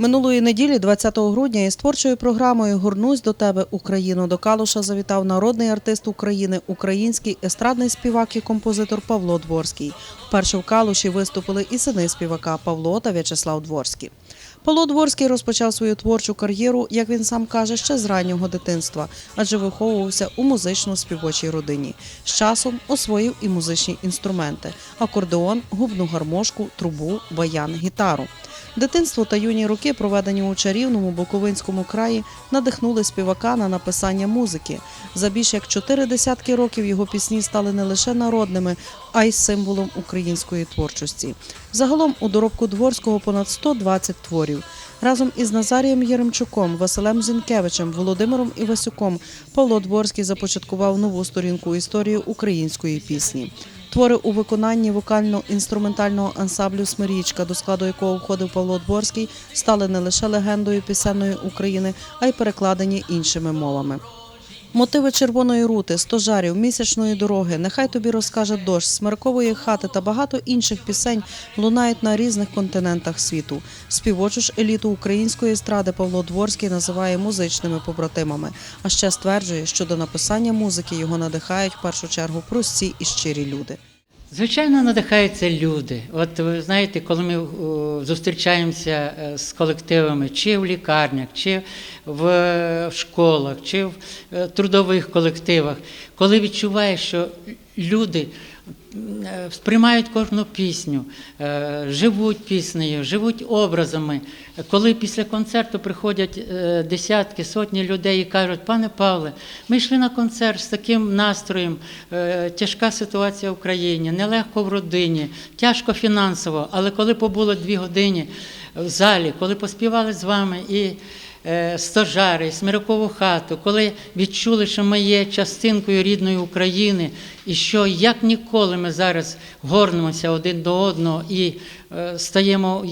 Минулої неділі, 20 грудня, із творчою програмою Горнусь до тебе, Україну до Калуша завітав народний артист України, український естрадний співак і композитор Павло Дворський. Вперше в Калуші виступили і сини співака Павло та В'ячеслав Дворський. Павло Дворський розпочав свою творчу кар'єру, як він сам каже, ще з раннього дитинства, адже виховувався у музично-співочій родині. З часом освоїв і музичні інструменти: акордеон, губну гармошку, трубу, баян, гітару. Дитинство та юні роки, проведені у чарівному Буковинському краї, надихнули співака на написання музики. За більш як чотири десятки років його пісні стали не лише народними, а й символом української творчості. Загалом у доробку Дворського понад 120 творів. Разом із Назарієм Єремчуком, Василем Зінкевичем, Володимиром Івасюком Павло Дворський започаткував нову сторінку історії української пісні. Твори у виконанні вокально-інструментального ансамблю Смирічка, до складу якого входив Павло Дворський, стали не лише легендою пісенної України, а й перекладені іншими мовами. Мотиви червоної рути, стожарів, місячної дороги, нехай тобі розкаже дощ, смеркової хати та багато інших пісень лунають на різних континентах світу. Співочу ж еліту української естради Павло Дворський називає музичними побратимами, а ще стверджує, що до написання музики його надихають в першу чергу прості і щирі люди. Звичайно, надихаються люди. От ви знаєте, коли ми зустрічаємося е, з колективами, чи в лікарнях, чи в е, школах, чи в е, трудових колективах, коли відчуваєш, що люди е, сприймають кожну пісню, е, живуть піснею, живуть образами. Коли після концерту приходять е, десятки, сотні людей і кажуть, пане Павле, ми йшли на концерт з таким настроєм, е, тяжка ситуація в країні, нелегко в родині, тяжко фінансово, але коли побуло дві години в залі, коли поспівали з вами і е, стожари, смирокову хату, коли відчули, що ми є частинкою рідної України, і що як ніколи ми зараз горнемося один до одного і е, стаємо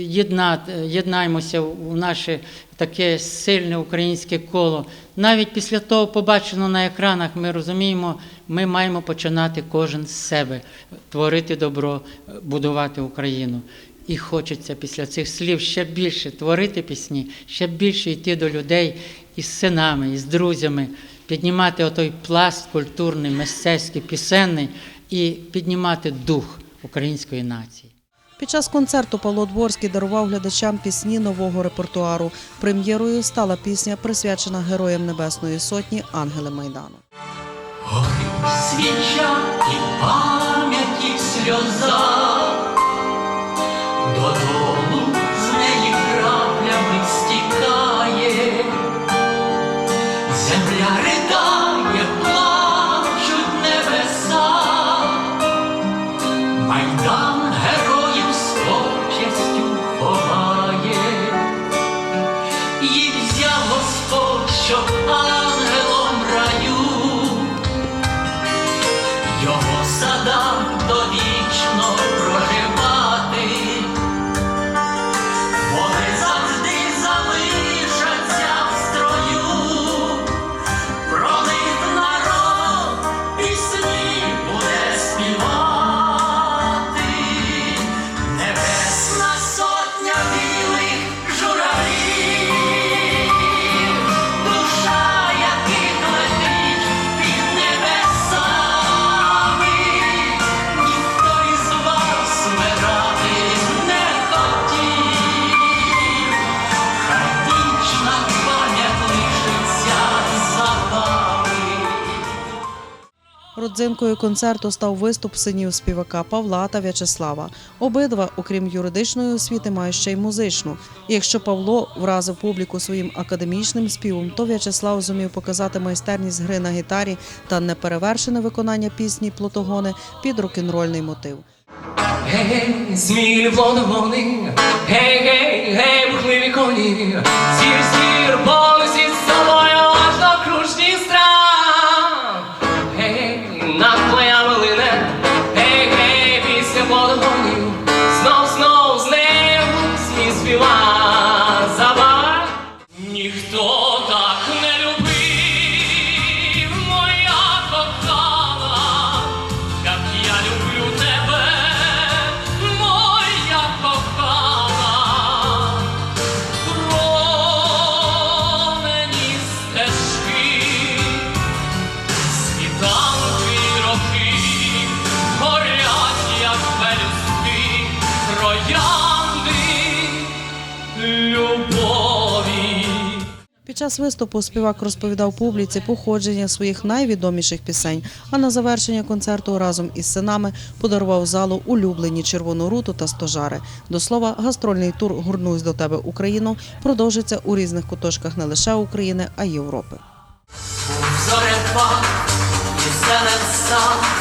єднати, єднаємося в наше таке сильне українське коло. Навіть після того побаченого на екранах, ми розуміємо, ми маємо починати кожен з себе творити добро, будувати Україну. І хочеться після цих слів ще більше творити пісні, ще більше йти до людей із синами, із друзями, піднімати отой пласт культурний, мистецький, пісенний і піднімати дух української нації. Під час концерту Павло Дворський дарував глядачам пісні нового репертуару. Прем'єрою стала пісня, присвячена героям Небесної Сотні Ангели Майдану. свіча і пам'яті сльоза, додолу з неї краплями стікає, земля ридає, плачуть небеса, майдан Родзинкою концерту став виступ синів співака Павла та В'ячеслава. Обидва, окрім юридичної освіти, мають ще й музичну. Якщо Павло вразив публіку своїм академічним співом, то В'ячеслав зумів показати майстерність гри на гітарі та неперевершене виконання пісні Плотогони під рок-н-рольний мотив. Гей, смілі водогони, гей, гей, гей, бурхливі коні, сір, сір, понесіть з собою Під час виступу співак розповідав публіці походження своїх найвідоміших пісень. А на завершення концерту разом із синами подарував залу улюблені червону руту та стожари. До слова, гастрольний тур Гурнусь до тебе Україно продовжиться у різних куточках не лише України, а й Європи. Зоряпа, і і ніби